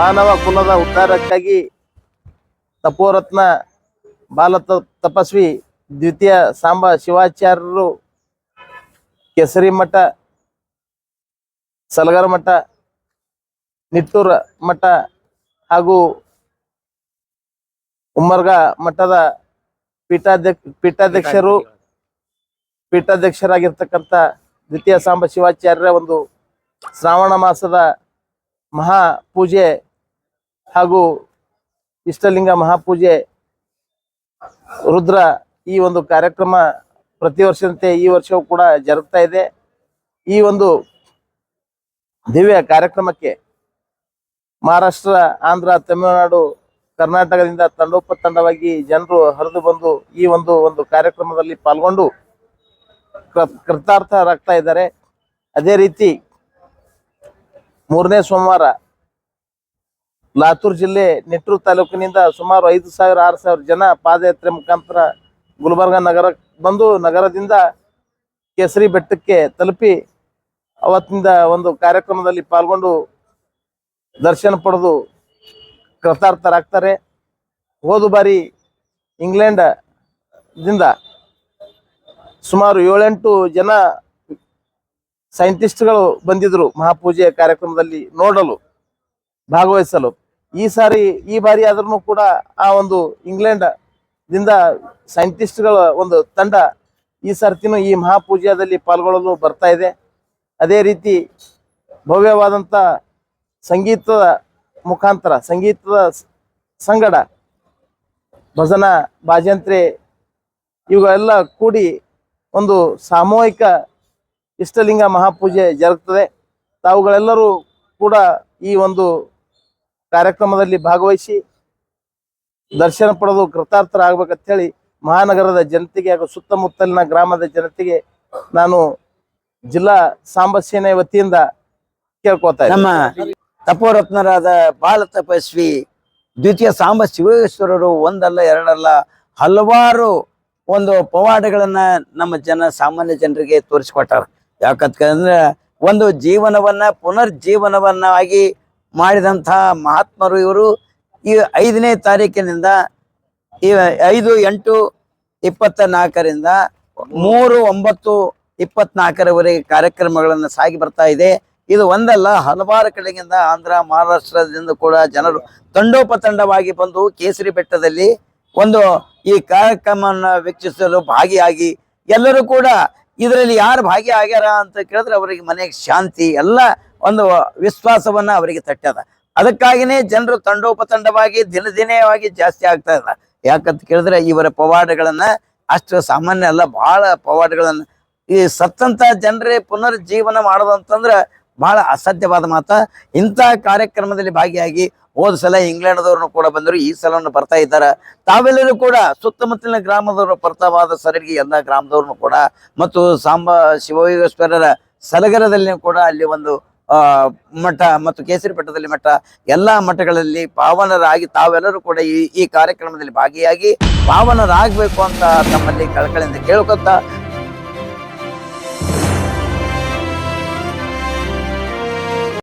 ಮಾನವ ಕುಲದ ಉದ್ಧಾರಕ್ಕಾಗಿ ತಪೋರತ್ನ ಬಾಲ ತಪಸ್ವಿ ದ್ವಿತೀಯ ಸಾಂಬ ಶಿವಾಚಾರ್ಯರು ಕೆಸರಿ ಮಠ, ಸಲಗರ ಮಠ, ನಿಟ್ಟೂರ ಮಠ ಹಾಗೂ ಉಮ್ಮರ್ಗ ಮಠದ ಪೀಠಾಧ್ಯಕ್ಷ, ಪೀಠಾಧ್ಯಕ್ಷರು ಪೀಠಾಧ್ಯಕ್ಷರಾಗಿರ್ತಕ್ಕಂಥ ದ್ವಿತೀಯ ಸಾಂಬ ಶಿವಾಚಾರ್ಯರ ಒಂದು ಶ್ರಾವಣ ಮಾಸದ ಮಹಾ ಪೂಜೆ ಹಾಗೂ ಇಷ್ಟಲಿಂಗ ಮಹಾಪೂಜೆ ರುದ್ರ ಈ ಒಂದು ಕಾರ್ಯಕ್ರಮ ಪ್ರತಿ ವರ್ಷದಂತೆ ಈ ವರ್ಷವೂ ಕೂಡ ಜರುಗ್ತಾ ಇದೆ. ಈ ಒಂದು ದಿವ್ಯ ಕಾರ್ಯಕ್ರಮಕ್ಕೆ ಮಹಾರಾಷ್ಟ್ರ, ಆಂಧ್ರ, ತಮಿಳುನಾಡು, ಕರ್ನಾಟಕದಿಂದ ತಂಡೋಪತಂಡವಾಗಿ ಜನರು ಹರಿದು ಬಂದು ಈ ಒಂದು ಒಂದು ಕಾರ್ಯಕ್ರಮದಲ್ಲಿ ಪಾಲ್ಗೊಂಡು ಕೃತಾರ್ಥರಾಗ್ತಾ ಇದ್ದಾರೆ. ಅದೇ ರೀತಿ ಮೂರನೇ ಸೋಮವಾರ ಲಾತೂರ್ ಜಿಲ್ಲೆ ನೆಟ್ಟೂರು ತಾಲೂಕಿನಿಂದ ಸುಮಾರು ಐದು ಸಾವಿರ, ಆರು ಸಾವಿರ ಜನ ಪಾದಯಾತ್ರೆ ಮುಖಾಂತರ ಗುಲ್ಬರ್ಗ ನಗರ ಬಂದು ನಗರದಿಂದ ಕೇಸರಿ ಬೆಟ್ಟಕ್ಕೆ ತಲುಪಿ ಅವತ್ತಿಂದ ಒಂದು ಕಾರ್ಯಕ್ರಮದಲ್ಲಿ ಪಾಲ್ಗೊಂಡು ದರ್ಶನ ಪಡೆದು ಕೃತಾರ್ಥರಾಗ್ತಾರೆ. ಹೋದ ಬಾರಿ ಇಂಗ್ಲೆಂಡ್ ದಿಂದ ಸುಮಾರು ಏಳೆಂಟು ಜನ ಸೈಂಟಿಸ್ಟ್ಗಳು ಬಂದಿದ್ರು ಮಹಾಪೂಜೆ ಕಾರ್ಯಕ್ರಮದಲ್ಲಿ ನೋಡಲು, ಭಾಗವಹಿಸಲು. ಈ ಸಾರಿ ಈ ಬಾರಿ ಆದ್ರೂ ಕೂಡ ಆ ಒಂದು ಇಂಗ್ಲೆಂಡ್ ದಿಂದ ಸೈಂಟಿಸ್ಟ್ಗಳ ಒಂದು ತಂಡ ಈ ಸರ್ತಿನೂ ಈ ಮಹಾಪೂಜಾದಲ್ಲಿ ಪಾಲ್ಗೊಳ್ಳಲು ಬರ್ತಾ ಇದೆ. ಅದೇ ರೀತಿ ಭವ್ಯವಾದಂಥ ಸಂಗೀತದ ಮುಖಾಂತರ, ಸಂಗೀತದ ಸಂಗಡ, ಭಜನ, ಭಾಜಂತ್ರೆ ಇವುಗಳೆಲ್ಲ ಕೂಡಿ ಒಂದು ಸಾಮೂಹಿಕ ಇಷ್ಟಲಿಂಗ ಮಹಾಪೂಜೆ ಜರುಗ್ತದೆ. ತಾವುಗಳೆಲ್ಲರೂ ಕೂಡ ಈ ಒಂದು ಕಾರ್ಯಕ್ರಮದಲ್ಲಿ ಭಾಗವಹಿಸಿ ದರ್ಶನ ಪಡೆದು ಕೃತಾರ್ಥರಾಗಬೇಕಂತ ಹೇಳಿ ಮಹಾನಗರದ ಜನತೆಗೆ ಹಾಗೂ ಸುತ್ತಮುತ್ತಲಿನ ಗ್ರಾಮದ ಜನತೆಗೆ ನಾನು ಜಿಲ್ಲಾ ಸಾಂಬ ಸೇನೆ ವತಿಯಿಂದ ಕೇಳ್ಕೊತಾ ನಮ್ಮ ತಪೋರತ್ನರಾದ ಬಾಲ ತಪಸ್ವಿ ದ್ವಿತೀಯ ಸಾಂಬ ಶಿವೇಶ್ವರರು ಒಂದಲ್ಲ ಎರಡಲ್ಲ ಹಲವಾರು ಒಂದು ಪವಾಡಗಳನ್ನ ನಮ್ಮ ಜನ ಸಾಮಾನ್ಯ ಜನರಿಗೆ ತೋರಿಸ್ಕೊಟ್ಟಾರ. ಯಾಕಂತಂದ್ರೆ ಒಂದು ಜೀವನವನ್ನ ಪುನರ್ಜೀವನವನ್ನಾಗಿ ಮಾಡಿದಂಥ ಮಹಾತ್ಮರು ಇವರು ಈ ಐದನೇ ತಾರೀಕಿನಿಂದ ಈ ಐದು, ಎಂಟು ಇಪ್ಪತ್ತ ನಾಲ್ಕರಿಂದ ಮೂರು, ಒಂಬತ್ತು, ಇಪ್ಪತ್ನಾಲ್ಕರವರೆಗೆ ಕಾರ್ಯಕ್ರಮಗಳನ್ನು ಸಾಗಿ ಬರ್ತಾ ಇದೆ. ಇದು ಒಂದಲ್ಲ, ಹಲವಾರು ಕಡೆಗಿಂದ ಆಂಧ್ರ, ಮಹಾರಾಷ್ಟ್ರದಿಂದ ಕೂಡ ಜನರು ತಂಡೋಪತಂಡವಾಗಿ ಬಂದು ಕೇಸರಿ ಬೆಟ್ಟದಲ್ಲಿ ಒಂದು ಈ ಕಾರ್ಯಕ್ರಮವನ್ನು ವೀಕ್ಷಿಸಲು ಭಾಗಿಯಾಗಿ ಎಲ್ಲರೂ ಕೂಡ, ಇದರಲ್ಲಿ ಯಾರು ಭಾಗಿಯಾಗ್ಯಾರ? ಅಂತ ಕೇಳಿದ್ರೆ ಅವರಿಗೆ ಮನೆಗೆ ಶಾಂತಿ, ಎಲ್ಲ ಒಂದು ವಿಶ್ವಾಸವನ್ನ ಅವರಿಗೆ ತಟ್ಟದ. ಅದಕ್ಕಾಗಿನೇ ಜನರು ತಂಡೋಪತಂಡವಾಗಿ ದಿನ ದಿನವಾಗಿ ಜಾಸ್ತಿ ಆಗ್ತಾ ಇಲ್ಲ. ಯಾಕಂತ ಕೇಳಿದ್ರೆ ಇವರ ಪವಾಡಗಳನ್ನ ಅಷ್ಟು ಸಾಮಾನ್ಯ ಅಲ್ಲ, ಬಹಳ ಪವಾಡಗಳನ್ನ. ಈ ಸತ್ತಂತ ಜನರೇ ಪುನರ್ಜೀವನ ಮಾಡೋದಂತಂದ್ರೆ ಬಹಳ ಅಸಾಧ್ಯವಾದ ಮಾತ. ಇಂಥ ಕಾರ್ಯಕ್ರಮದಲ್ಲಿ ಭಾಗಿಯಾಗಿ ಹೋದ ಸಲ ಇಂಗ್ಲೆಂಡ್ದವ್ರನ್ನು ಕೂಡ ಬಂದರು, ಈ ಸಲವನ್ನು ಬರ್ತಾ ಇದ್ದಾರೆ. ತಾವೆಲ್ಲರೂ ಕೂಡ ಸುತ್ತಮುತ್ತಲಿನ ಗ್ರಾಮದವರು ಬರ್ತಾವಾದ ಸರಿಗೆ ಎಲ್ಲ ಗ್ರಾಮದವ್ರನ್ನು ಕೂಡ, ಮತ್ತು ಸಾಂಬ ಶಿವಯೋಗೇಶ್ವರರ ಸಲಗರದಲ್ಲಿ ಕೂಡ ಅಲ್ಲಿ ಒಂದು ಮಠ ಮತ್ತು ಕೇಸರಿ ಬೆಟ್ಟದಲ್ಲಿ ಮಠ, ಎಲ್ಲ ಮಠಗಳಲ್ಲಿ ಪಾವನರಾಗಿ ತಾವೆಲ್ಲರೂ ಕೂಡ ಈ ಈ ಕಾರ್ಯಕ್ರಮದಲ್ಲಿ ಭಾಗಿಯಾಗಿ ಪಾವನರಾಗಬೇಕು ಅಂತ ತಮ್ಮಲ್ಲಿ ಕಳಕಳಿಯಿಂದ ಕೇಳ್ಕೊತಾ